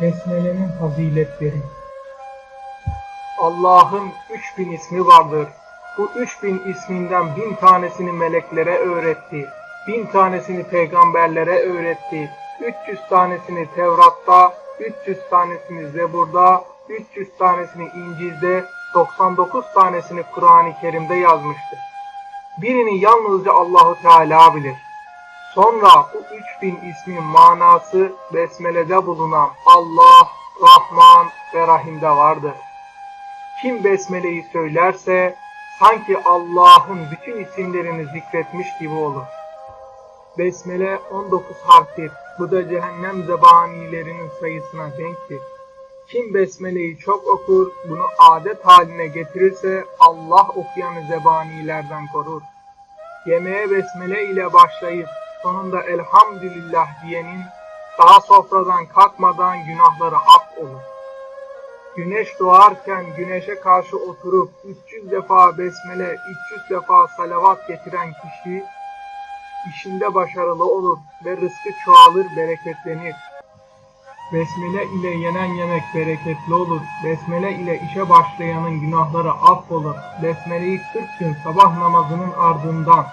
Besmele'nin faziletleri. Allah'ın 3000 ismi vardır. Bu 3000 isminden bin tanesini meleklere öğretti. Bin tanesini peygamberlere öğretti. 300 tanesini Tevrat'ta, 300 tanesini Zebur'da, 300 tanesini İncil'de, 99 tanesini Kur'an-ı Kerim'de yazmıştır. Birini yalnızca Allahu Teala bilir. Sonra bu 3000 ismin manası Besmele'de bulunan Allah, Rahman ve Rahim'de vardır. Kim Besmele'yi söylerse sanki Allah'ın bütün isimlerini zikretmiş gibi olur. Besmele 19 harftir. Bu da cehennem zebanilerinin sayısına denktir. Kim Besmele'yi çok okur, bunu adet haline getirirse Allah okuyanı zebanilerden korur. Yemeğe Besmele ile başlayıp sonunda elhamdülillah diyenin daha sofradan kalkmadan günahları af olur. Güneş doğarken güneşe karşı oturup 300 defa besmele, 300 defa salavat getiren kişi işinde başarılı olur ve rızkı çoğalır, bereketlenir. Besmele ile yenen yemek bereketli olur. Besmele ile işe başlayanın günahları affolur. Besmele'yi 40 gün sabah namazının ardından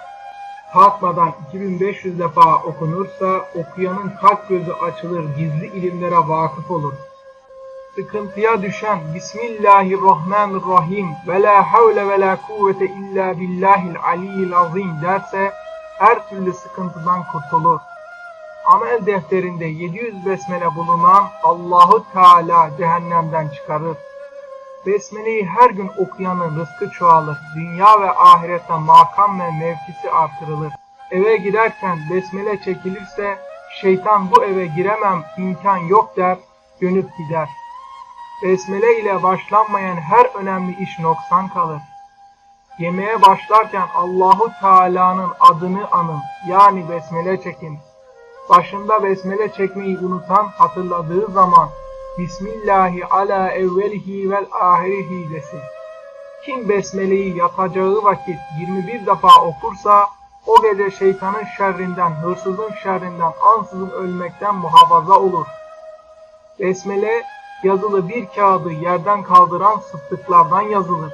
kalkmadan 2500 defa okunursa okuyanın kalp gözü açılır, gizli ilimlere vakıf olur sıkıntıya düşen Bismillahirrahmanirrahim ve la havle ve la kuvvete illa billahil aliyyil azim derse her türlü sıkıntıdan kurtulur. Amel defterinde 700 besmele bulunan Allahu Teala cehennemden çıkarır. Besmeleyi her gün okuyanın rızkı çoğalır. Dünya ve ahirette makam ve mevkisi artırılır. Eve giderken besmele çekilirse şeytan bu eve giremem imkan yok der, dönüp gider. Besmele ile başlanmayan her önemli iş noksan kalır. Yemeğe başlarken Allahu Teala'nın adını anın, yani besmele çekin. Başında besmele çekmeyi unutan hatırladığı zaman Bismillahi ala evvelihi vel ahirihi desin. Kim besmeleyi yatacağı vakit 21 defa okursa o gece şeytanın şerrinden, hırsızın şerrinden, ansızın ölmekten muhafaza olur. Besmele yazılı bir kağıdı yerden kaldıran sıddıklardan yazılır.